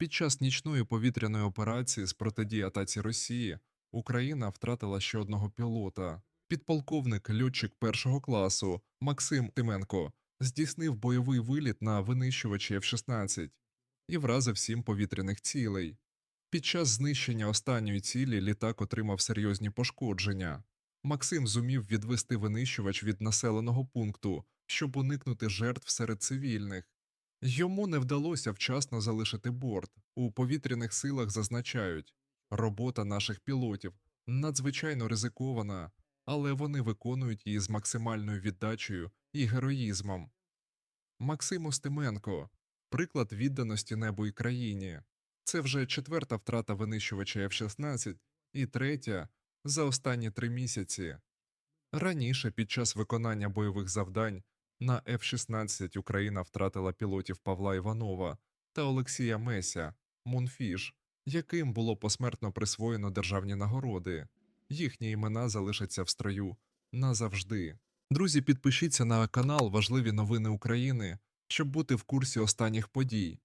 Під час нічної повітряної операції з протидії атаці Росії Україна втратила ще одного пілота. Підполковник льотчик першого класу Максим Тименко здійснив бойовий виліт на винищувачі F-16 і вразив сім повітряних цілей. Під час знищення останньої цілі літак отримав серйозні пошкодження. Максим зумів відвести винищувач від населеного пункту, щоб уникнути жертв серед цивільних. Йому не вдалося вчасно залишити борт. У повітряних силах зазначають, робота наших пілотів надзвичайно ризикована, але вони виконують її з максимальною віддачею і героїзмом. Максим Остименко приклад відданості небу і країні. Це вже четверта втрата винищувача F-16 і третя за останні три місяці. Раніше, під час виконання бойових завдань, на F-16 Україна втратила пілотів Павла Іванова та Олексія Меся, Мунфіш, яким було посмертно присвоєно державні нагороди. Їхні імена залишаться в строю назавжди. Друзі, підпишіться на канал Важливі новини України, щоб бути в курсі останніх подій.